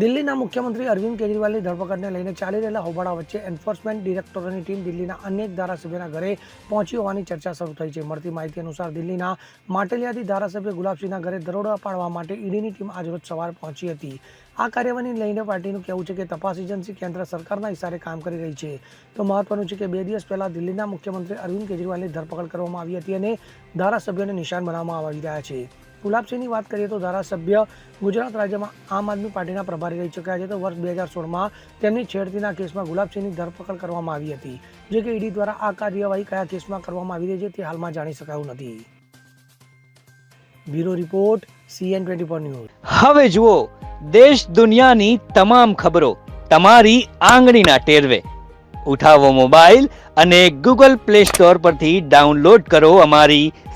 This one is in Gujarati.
દિલ્હીના મુખ્યમંત્રી અરવિંદ કેજરીવાલની ધરપકડને લઈને ચાલી રહેલા હોબાળા વચ્ચે એન્ફોર્સમેન્ટ ડિરેક્ટોરેટની ટીમ દિલ્હીના અનેક ધારાસભ્યના ઘરે પહોંચી હોવાની ચર્ચા શરૂ થઈ છે. મળતી માહિતી અનુસાર દિલ્હીના માટલિયાથી ધારાસભ્ય ગુલાબસિંહના ઘરે દરોડા પાડવા માટે ઈડીની ટીમ આજરોજ સવારે પહોંચી હતી. આ કાર્યવાહીને લઈને પાર્ટીનું કહેવું છે કે તપાસ એજન્સી કેન્દ્ર સરકારના ઇશારે કામ કરી રહી છે. તો મહત્વનું છે કે બે દિવસ પહેલા દિલ્હીના મુખ્યમંત્રી અરવિંદ કેજરીવાલની ધરપકડ કરવામાં આવી હતી અને ધારાસભ્યોને નિશાન બનાવવામાં આવી રહ્યા છે. ગુલાબસિંહની વાત કરીએ તો ધારાસભ્ય ગુજરાત રાજ્યમાં આમ આદમી પાર્ટીના પ્રભારી રહી ચૂક્યા છે. તો વર્ષ બે હજાર સોળમાં તેમની છેડતીના કેસમાં ગુલાબસિંહની ધરપકડ કરવામાં આવી હતી. જે કે ઈડી દ્વારા આ કાર્યવાહી કયા કેસમાં કરવામાં આવી રહી છે તે હાલમાં જાણી શકાયું નથી. Bureau report, CN twenty four news. હવે જુઓ, દેશ દુનિયાની તમામ ખબરો તમારી આંગળીના ટેરવે. ઉઠાવો મોબાઈલ અને ગૂગલ પ્લે સ્ટોર પરથી ડાઉનલોડ કરો અમારી